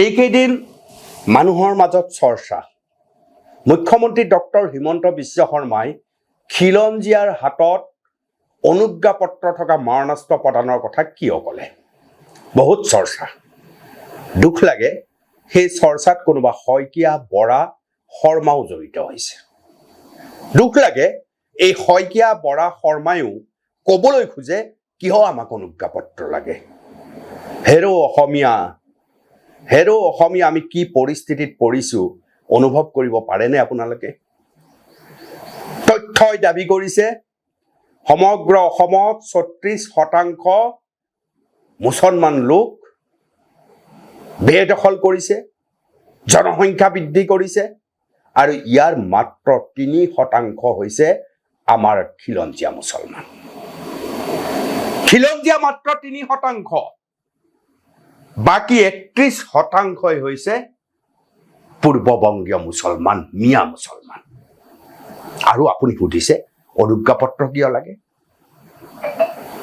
এইকেইদিন মানুহৰ মাজত চৰ্চা। মুখ্যমন্ত্ৰী ডক্টৰ হিমন্ত বিশ্ব শৰ্মাই খিলঞ্জীয়াৰ হাতত অনুজ্ঞাপত্ৰ থকা মাৰণাস্ত্ৰ প্ৰদানৰ কথা কিয় ক'লে? বহুত চৰ্চা। দুখ লাগে, সেই চৰ্চাত কোনোবা শইকীয়া, বৰা, শৰ্মাও জড়িত হৈছে। দুখ লাগে, এই শইকীয়া, বৰা, শৰ্মায়ো ক'বলৈ খোজে, কিয় আমাক অনুজ্ঞাপত্ৰ লাগে? হেৰ' অসমীয়া হেৰ' অসমীয়া আমি কি পৰিস্থিতিত পৰিছোঁ অনুভৱ কৰিব পাৰেনে আপোনালোকে? তথ্যই দাবি কৰিছে, সমগ্ৰ অসমত ছত্ৰিছ শতাংশ মুছলমান লোক বেদখল কৰিছে, জনসংখ্যা বৃদ্ধি কৰিছে, আৰু ইয়াৰ মাত্ৰ তিনি শতাংশ হৈছে আমাৰ খিলঞ্জীয়া মুছলমান। খিলঞ্জীয়া মাত্ৰ তিনি শতাংশ। বাকী একত্ৰিশ শতাংশই হৈছে পূৰ্ববংগীয় মুছলমান, মিয়া মুছলমান। আৰু আপুনি সুধিছে অনুজ্ঞাপত্ৰ কিয় লাগে?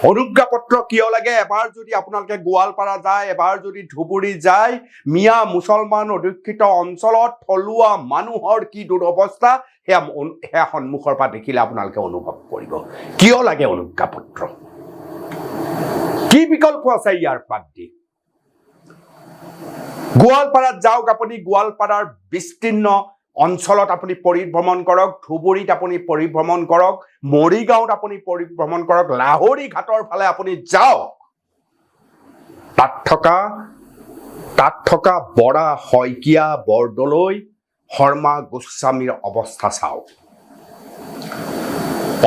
অনুজ্ঞাপত্ৰ কিয় লাগে? এবাৰ যদি আপোনালোকে গোৱালপাৰা যায়, এবাৰ যদি ধুবুৰী যায়, মিয়া মুছলমান অধ্যুষিত অঞ্চলত থলুৱা মানুহৰ কি দুৰৱস্থা? সেয়া সেয়া সন্মুখৰ পৰা দেখিলে আপোনালোকে অনুভৱ কৰিব। কিয় লাগে অনুজ্ঞাপত্ৰ কি বিকল্প আছে ইয়াৰ বাদ দি? গোৱালপাৰাত যাওক আপুনি গোৱালপাৰাৰ বিস্তীৰ্ণ অঞ্চলত আপুনি পৰিভ্ৰমণ কৰক, ধুবুৰীত আপুনি পৰিভ্ৰমণ কৰক মৰিগাঁৱত আপুনি পৰিভ্ৰমণ কৰক, লাহৰি ঘাটৰ ফালে আপুনি যাওক। তাত থকা তাত থকা বৰা শইকীয়া বৰদলৈ, শৰ্মা গোস্বামীৰ অৱস্থা চাওক।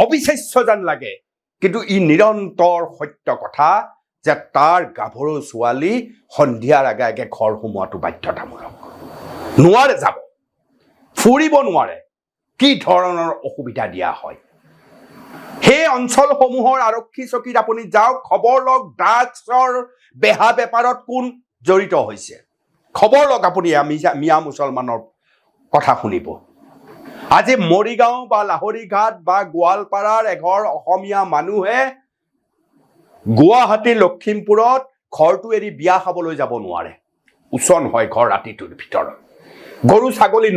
অবিশ্বাস্য যেন লাগে, কিন্তু ই নিৰন্তৰ সত্য কথা। যে তাৰ গাভৰু ছোৱালী সন্ধিয়াৰ আগে আগে ঘৰ সোমোৱাটো বাধ্যতামূলক। নোৱাৰে যাব। ফুৰিব নোৱাৰে। কি ধৰণৰ অসুবিধা দিয়া হয়? সেই অঞ্চলসমূহৰ আৰক্ষী চকীত আপুনি যাওক, খবৰ লওক ড্ৰাগছৰ বেহা বেপাৰত কোন জড়িত হৈছে। খবৰ লওক আপুনি, আমি- মিয়া মুছলমানৰ কথা শুনিব। আজি মৰিগাঁও বা লাহৰিঘাট বা গোৱালপাৰাৰ এঘৰ অসমীয়া মানুহে গুৱাহাটী লখিমপুৰত ঘৰটো এৰি বিয়া খাবলৈ যাব নোৱাৰে। ওচন হয় ঘৰ ৰাতিটোৰ ভিতৰত। গৰু, ছাগলী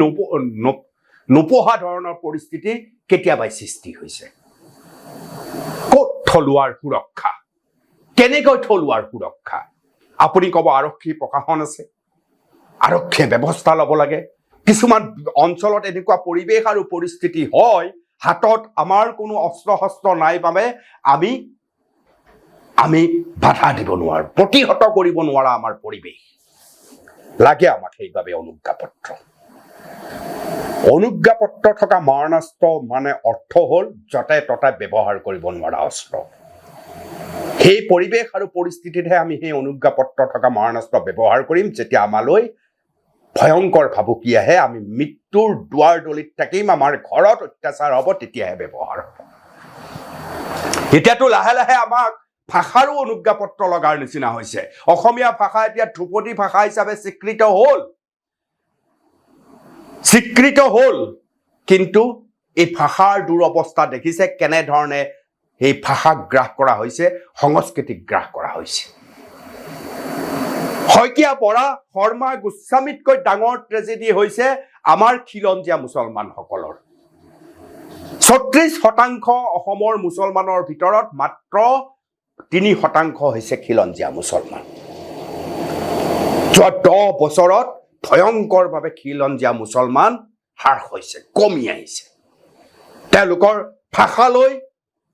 নোপোহা ধৰণৰ পৰিস্থিতি কেতিয়াবাই সৃষ্টি হৈছে। ক'ত থলুৱাৰ সুৰক্ষা? কেনেকৈ থলুৱাৰ সুৰক্ষা? আপুনি ক'ব আৰক্ষী প্ৰশাসন আছে। আৰক্ষীয়ে ব্যৱস্থা ল'ব লাগে। কিছুমান অঞ্চলত এনেকুৱা পৰিৱেশ আৰু পৰিস্থিতি হয়, হাতত আমাৰ কোনো অস্ত্ৰ শস্ত্ৰ নাই বাবে আমি আমি বাধা দিব নোৱাৰো, প্ৰতিহত কৰিব নোৱাৰা আমাৰ পৰিৱেশ। লাগে আমাক সেইবাবে অনুজ্ঞাপত্ৰ। অনুজ্ঞাপত্ৰ থকা মাৰণাস্ত্ৰ মানে অৰ্থ হ'ল য'তে ত'তে ব্যৱহাৰ কৰিব নোৱাৰা অস্ত্ৰ। সেই পৰিৱেশ আৰু পৰিস্থিতিতহে আমি সেই অনুজ্ঞাপত্ৰ থকা মাৰণাস্ত্ৰ ব্যৱহাৰ কৰিম, যেতিয়া আমালৈ ভয়ংকৰ ভাবুকি আহে, আমি মৃত্যুৰ দুৱাৰ দলিত থাকিম, আমাৰ ঘৰত অত্যাচাৰ হ'ব, তেতিয়াহে ব্যৱহাৰ হ'ব। এতিয়াতো লাহে লাহে আমাক ভাষাৰো অনুজ্ঞাপত্ৰ লগাৰ নিচিনা হৈছে। অসমীয়া ভাষা এতিয়া ধ্ৰুপদী ভাষা হিচাপে স্বীকৃত হ'ল। স্বীকৃত হ'ল। কিন্তু এই ভাষাৰ দুৰৱস্থা দেখিছে কেনেধৰণে এই ভাষাক গ্ৰাস কৰা হৈছে, সংস্কৃতিক গ্ৰাস কৰা হৈছে। শইকীয়া বৰা শৰ্মা গোস্বামীতকৈ ডাঙৰ ট্ৰেজেডি হৈছে আমাৰ খিলঞ্জীয়া মুছলমানসকলৰ। ছত্ৰিশ শতাংশ অসমৰ মুছলমানৰ ভিতৰত মাত্ৰ তিনি শতাংশ হৈছে খিলঞ্জীয়া মুছলমান। যোৱা দহ বছৰত ভয়ংকৰভাৱে খিলঞ্জীয়া মুছলমান হ্ৰাস হৈছে, কমি আহিছে। তেওঁলোকৰ ভাষালৈ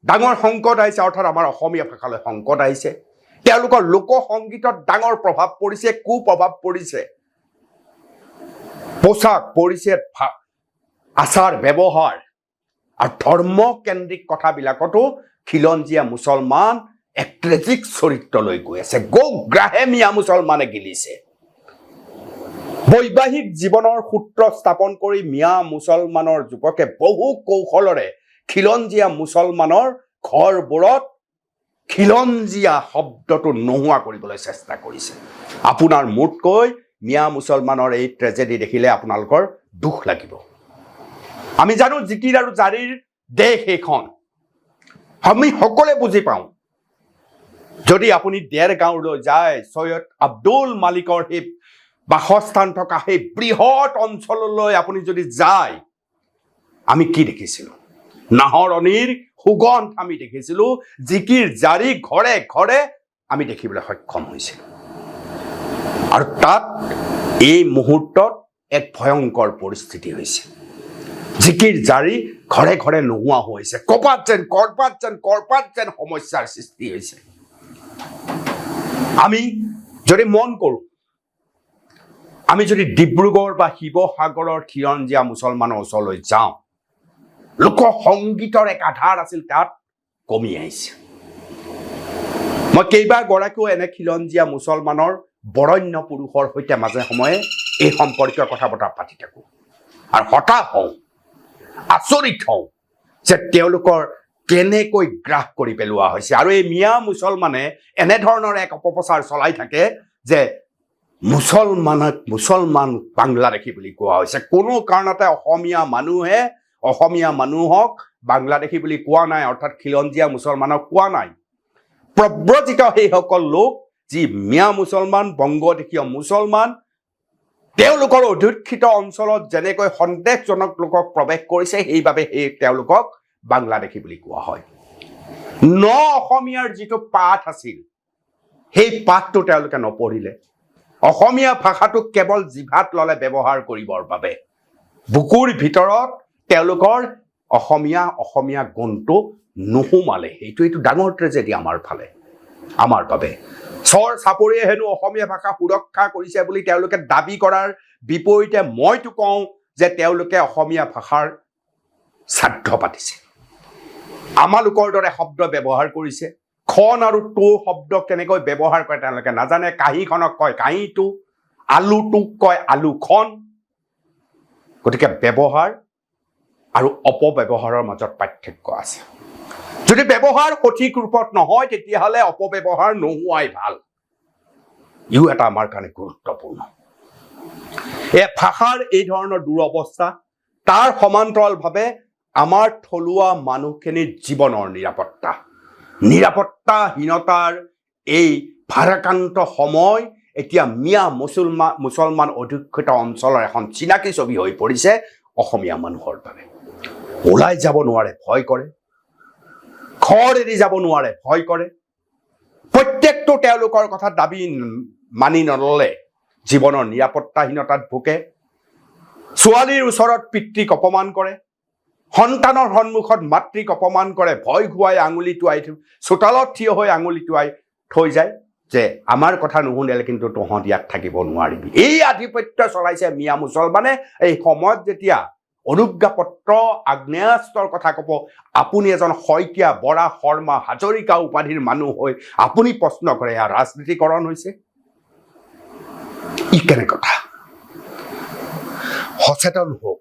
ডাঙৰ সংকট আহিছে, অৰ্থাৎ আমাৰ অসমীয়া ভাষালৈ সংকট আহিছে। তেওঁলোকৰ লোক সংগীতত ডাঙৰ প্ৰভাৱ পৰিছে কু প্ৰভাৱ পৰিছে। পোচাক পৰিছে আচাৰ, ব্যৱহাৰ আৰু ধৰ্মকেন্দ্ৰিক কথাবিলাকতো খিলঞ্জীয়া মুছলমান এক ট্ৰেজিক চৰিত্ৰলৈ গৈ আছে। গৌগ্ৰাহে মিয়া মুছলমানে গিলিছে। বৈবাহিক জীৱনৰ সূত্ৰ স্থাপন কৰি মিয়া মুছলমানৰ যুৱকে বহু কৌশলেৰে খিলঞ্জীয়া মুছলমানৰ ঘৰবোৰত খিলঞ্জীয়া শব্দটো নোহোৱা কৰিবলৈ চেষ্টা কৰিছে। আপোনাৰ মোতকৈ মিয়া মুছলমানৰ এই ট্ৰেজেডি দেখিলে আপোনালোকৰ দুখ লাগিব। আমি জানো জিকিৰ আৰু জাৰিৰ দেশ এইখন। আমি সকলোৱে বুজি পাওঁ। যদি আপুনি দেৰগাঁৱলৈ যায় চৈয়দ আব্দুল মালিকৰ সেই বাসস্থান থকা সেই বৃহৎ অঞ্চললৈ আপুনি যদি যায়, আমি কি দেখিছিলোঁ? নাহৰণিৰ সুগন্ধ আমি দেখিছিলোঁ, জিকিৰ জাৰি ঘৰে ঘৰে আমি দেখিবলৈ সক্ষম হৈছিলোঁ। আৰু তাত এই মুহূৰ্তত এক ভয়ংকৰ পৰিস্থিতি হৈছে। জিকিৰ জাৰি ঘৰে ঘৰে নোহোৱা হৈছে ক'ৰবাত যেন ক'ৰবাত যেন ক'ৰবাত যেন সমস্যাৰ সৃষ্টি হৈছে। আমি যদি মন কৰোঁ আমি যদি ডিব্ৰুগড় বা শিৱসাগৰৰ খিৰঞ্জীয়া মুছলমানৰ ওচৰলৈ যাওঁ লোক সংগীতৰ এক আধাৰ আছিল তাত কমি আহিছে। মই কেইবাগৰাকীও এনে খিলঞ্জীয়া মুছলমানৰ বৰণ্য পুৰুষৰ সৈতে মাজে সময়ে এই সম্পৰ্কীয় কথা বতৰা পাতি থাকোঁ। আৰু হতাশ হওঁ আচৰিত হওঁ যে তেওঁলোকৰ কেনেকৈ গ্ৰাস কৰি পেলোৱা হৈছে। আৰু এই মিয়া মুছলমানে এনেধৰণৰ এক অপপ্ৰচাৰ চলাই থাকে যে মুছলমানক মুছলমান বাংলাদেশী বুলি কোৱা হৈছে। কোনো কাৰণতে অসমীয়া মানুহে, অসমীয়া মানুহক বাংলাদেশী বুলি কোৱা নাই, অৰ্থাৎ খিলঞ্জীয়া মুছলমানক কোৱা নাই। প্ৰব্ৰজিত সেইসকল লোক যি মিয়া মুছলমান, বংগদেশীয় মুছলমান, তেওঁলোকৰ অধ্যুষিত অঞ্চলত যেনেকৈ সন্দেহজনক লোকক প্ৰৱেশ কৰিছে, সেইবাবে সেই তেওঁলোকক বাংলাদেশী বুলি কোৱা হয়। ন অসমীয়াৰ যিটো পাঠ আছিল, সেই পাঠটো তেওঁলোকে নপঢ়িলে। অসমীয়া ভাষাটোক কেৱল জিভাত ল'লে ব্যৱহাৰ কৰিবৰ বাবে। বুকুৰ ভিতৰত তেওঁলোকৰ অসমীয়া অসমীয়া গুণটো নোসোমালে। সেইটো এইটো ডাঙৰ ট্ৰেজেডি আমাৰ ফালে, আমাৰ বাবে। চৰ চাপৰিয়ে হেনো অসমীয়া ভাষা সুৰক্ষা কৰিছে বুলি তেওঁলোকে দাবি কৰাৰ বিপৰীতে মইতো কওঁ যে তেওঁলোকে অসমীয়া ভাষাৰ শ্ৰাদ্ধ পাতিছে। আমালোকৰ দৰে শব্দ ব্যৱহাৰ কৰিছে। খন আৰু টু শব্দ কেনেকৈ ব্যৱহাৰ কৰে তেওঁলোকে নাজানে। কাঁহীখনক কয় কাঁহীটো আলুটোক কয় আলুখন। গতিকে ব্যৱহাৰ আৰু অপব্যৱহাৰৰ মাজত পাৰ্থক্য আছে। যদি ব্যৱহাৰ সঠিক ৰূপত নহয়, তেতিয়াহ'লে অপব্যৱহাৰ নোহোৱাই ভালো। ইও এটা আমাৰ কাৰণে গুৰুত্বপূৰ্ণ। এই ভাষাৰ এই ধৰণৰ দুৰৱস্থা, তাৰ সমান্তৰালভাৱে আমাৰ থলুৱা মানুহখিনিৰ জীৱনৰ নিৰাপত্তা নিৰাপত্তাহীনতাৰ এই ভাৰাক্ৰান্ত সময় এতিয়া মিয়া মুছলমান মুছলমান অধ্যুষিত অঞ্চলৰ এখন চিনাকি ছবি হৈ পৰিছে অসমীয়া মানুহৰ বাবে ওলাই যাব নোৱাৰে, ভয় কৰে। ঘৰ এৰি যাব নোৱাৰে, ভয় কৰে। প্ৰত্যেকটো তেওঁলোকৰ কথা দাবি মানি নললে জীৱনৰ নিৰাপত্তাহীনতাত ভোগে। ছোৱালীৰ ওচৰত পিতৃক অপমান কৰে। সন্তানৰ সন্মুখত মাতৃক অপমান কৰে, ভয় খুৱাই আঙুলি টুৱাই চোতালত থিয় হৈ আঙুলি টুৱাই থৈ যায় যে আমাৰ কথা নুশুনিলে কিন্তু তহঁত ইয়াত থাকিব নোৱাৰিবি। এই আধিপত্য চলাইছে মিয়া মুছলমানে। এই সময়ত যেতিয়া অনুজ্ঞাপত্ৰ, আগ্নেয়াস্ত্ৰৰ কথা ক'ব, আপুনি এজন শইকীয়া, বৰা, শৰ্মা, হাজৰিকা উপাধিৰ মানুহ হৈ আপুনি প্ৰশ্ন কৰে, এয়া ৰাজনীতিকৰণ হৈছে? ই কেনে কথা? সচেতন হওক।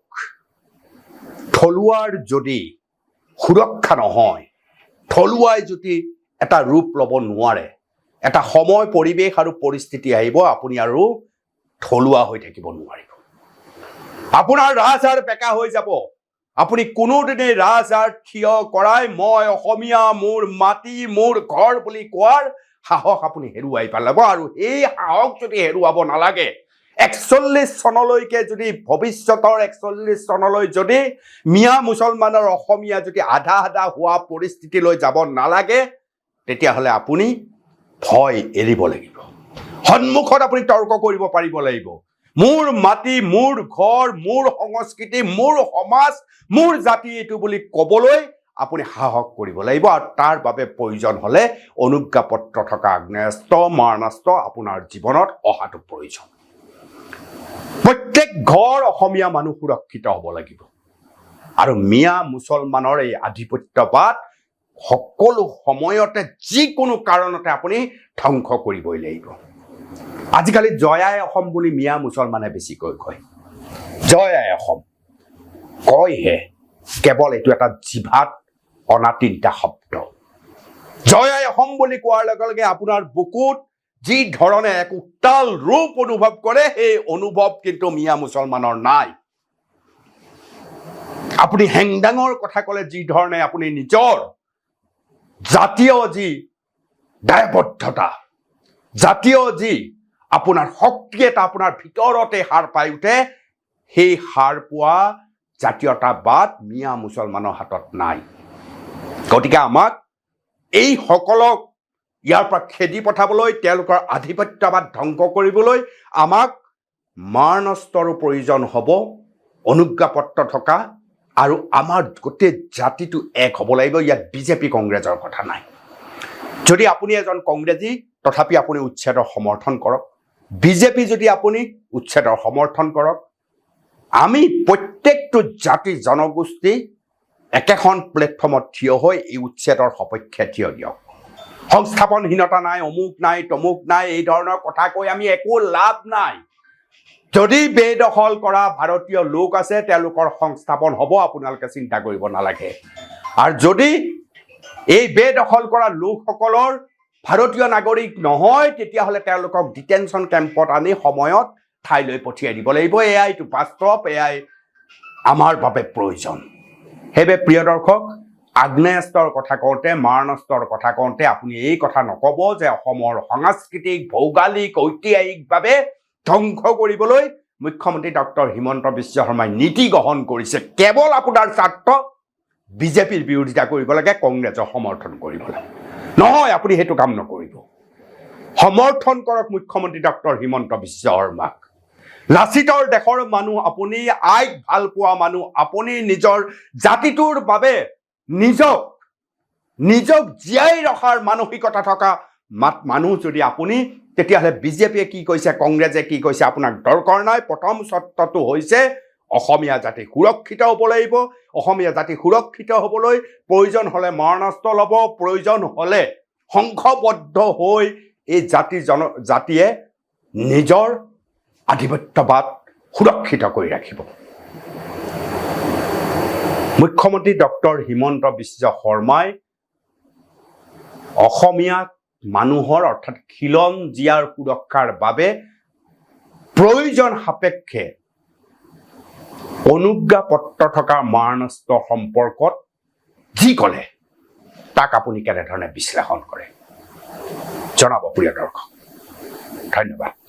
থলুৱাৰ যদি সুৰক্ষা নহয় থলুৱাই যদি এটা ৰূপ ল'ব নোৱাৰে এটা সময় পৰিৱেশ আৰু পৰিস্থিতি আহিব আপুনি আৰু থলুৱা হৈ থাকিব নোৱাৰিব। আপোনাৰ ৰাজহাড় বেকা হৈ যাব। আপুনি কোনোদিনে ৰাজহাড় থিয় কৰাই মই অসমীয়া মোৰ মাটি মোৰ ঘৰ বুলি কোৱাৰ সাহস আপুনি হেৰুৱাই পেলাব আৰু এই সাহস যদি হেৰুৱাব নালাগে একচল্লিছ চনলৈকে যদি, ভৱিষ্যতৰ একচল্লিছ চনলৈ যদি মিয়া মুছলমানৰ অসমীয়া যদি আধা আধা হোৱা পৰিস্থিতিলৈ যাব নালাগে, তেতিয়াহ'লে আপুনি ভয় এৰিব লাগিব। সন্মুখত আপুনি তৰ্ক কৰিব পাৰিব লাগিব। মোৰ মাটি, মোৰ ঘৰ, মোৰ সংস্কৃতি, মোৰ সমাজ, মোৰ জাতি এইটো বুলি ক'বলৈ আপুনি সাহস কৰিব লাগিব আৰু তাৰ বাবে প্ৰয়োজন হ'লে অনুজ্ঞাপত্ৰ থকা আগ্নেয়াস্ত্ৰ, মাৰণাস্ত্ৰ আপোনাৰ জীৱনত অহাটো প্ৰয়োজন। প্ৰত্যেক ঘৰ অসমীয়া মানুহ সুৰক্ষিত হ'ব লাগিব। আৰু মিয়া মুছলমানৰ এই আধিপত্যবাদ সকলো সময়তে যিকোনো কাৰণতে আপুনি ধ্বংস কৰিবই লাগিব। আজিকালি জয়াই অসম বুলি মিয়া মুছলমানে বেছিকৈ কয়। জয়াই অসম। কয়হে? কেৱল এইটো এটা জিভাত অনা তিনিটা শব্দ। জয়াই অসম বুলি কোৱাৰ লগে লগে আপোনাৰ বুকুত যি ধৰণে এক উত্তাল ৰূপ অনুভৱ কৰে, সেই অনুভৱ কিন্তু মিয়া মুছলমানৰ নাই। আপুনি হেংদাঙৰ কথা ক'লে, যি ধৰণে আপুনি নিজৰ জাতীয় যি দায়বদ্ধতা, জাতীয় যি আপোনাৰ শক্তি এটা আপোনাৰ ভিতৰতে সাৰ পাই উঠে, সেই সাৰ পোৱা জাতীয়তাবাদ মিয়া মুছলমানৰ হাতত নাই। গতিকে আমাক এইসকলক ইয়াৰ পৰা খেদি পঠাবলৈ, তেওঁলোকৰ আধিপত্যবাদ ধ্বংস কৰিবলৈ আমাক মাৰণস্তৰো প্ৰয়োজন হ'ব, অনুজ্ঞাপত্ৰ থকা আৰু আমাৰ গোটেই জাতিটো এক হ'ব লাগিব। ইয়াত বিজেপি কংগ্ৰেছৰ কথা নাই। যদি আপুনি এজন কংগ্ৰেছী, তথাপি আপুনি উচ্ছেদৰ সমৰ্থন কৰক। বিজেপি যদি আপুনি উচ্ছেদৰ সমৰ্থন কৰক, আমি প্ৰত্যেকটো জাতি জনগোষ্ঠী একেখন প্লেটফৰ্মত থিয় হৈ এই উচ্ছেদৰ সপক্ষে থিয় দিয়ক। সংস্থাপনহীনতা নাই, অমুক নাই, তমুক নাই, এই ধৰণৰ কথা কৈ আমি একো লাভ নাই। যদি বেদখল কৰা ভাৰতীয় লোক আছে, তেওঁলোকৰ সংস্থাপন হ'ব, আপোনালোকে চিন্তা কৰিব নালাগে। আৰু যদি এই বেদখল কৰা লোকসকলৰ ভাৰতীয় নাগৰিক নহয়, তেতিয়াহ'লে তেওঁলোকক ডিটেনশ্যন কেম্পত আনি সময়ত ঠাইলৈ পঠিয়াই দিব লাগিব। এয়াইতো বাস্তৱ, এয়াই আমাৰ বাবে প্ৰয়োজন। সেইবাবে প্ৰিয় দৰ্শক আগ্নেয়াস্ত্ৰৰ কথা কওঁতে মাৰণাস্ত্ৰৰ কথা কওঁতে আপুনি এই কথা নক'ব যে অসমৰ সাংস্কৃতিক, ভৌগোলিক ঐতিহাসিকভাৱে ধ্বংস কৰিবলৈ মুখ্যমন্ত্ৰী ডক্টৰ হিমন্ত বিশ্ব শৰ্মাই নীতি গ্ৰহণ কৰিছে। কেৱল আপোনাৰ স্বাৰ্থ বিজেপিৰ বিৰোধিতা কৰিব লাগে কংগ্ৰেছৰ সমৰ্থন কৰিব লাগে। নহয়, আপুনি সেইটো কাম নকৰিব। সমৰ্থন কৰক মুখ্যমন্ত্ৰী ডক্টৰ হিমন্ত বিশ্ব শৰ্মাক। লাচিতৰ দেশৰ মানুহ আপুনি, আইক ভালো পোৱা মানুহ আপুনি, নিজৰ জাতিটোৰ বাবে নিজক নিজক জীয়াই ৰখাৰ মানসিকতা থকা মাত- মানুহ যদি আপুনি, তেতিয়াহ'লে বিজেপিয়ে কি কৈছে, কংগ্ৰেছে কি কৈছে, আপোনাক দৰকাৰ নাই। প্ৰথম চৰ্তটো হৈছে অসমীয়া জাতি সুৰক্ষিত হ'ব লাগিব। অসমীয়া জাতি সুৰক্ষিত হ'বলৈ প্ৰয়োজন হ'লে মাৰণাস্ত্ৰ ল'ব, প্ৰয়োজন হ'লে সংঘবদ্ধ হৈ এই জাতি জন, জাতিয়ে নিজৰ আধিপত্যবাদ সুৰক্ষিত কৰি ৰাখিব। মুখ্যমন্ত্ৰী ডক্টৰ হিমন্ত বিশ্ব শৰ্মাই অসমীয়া মানুহৰ অৰ্থাৎ খিলন জীয়াৰ সুৰক্ষাৰ বাবে প্ৰয়োজন সাপেক্ষে অনুজ্ঞাপত্ৰ থকা মাৰণাস্ত্ৰ সম্পৰ্কত যি ক'লে, তাক আপুনি কেনেধৰণে বিশ্লেষণ কৰে? জনাব প্ৰিয় দৰ্শক। ধন্যবাদ।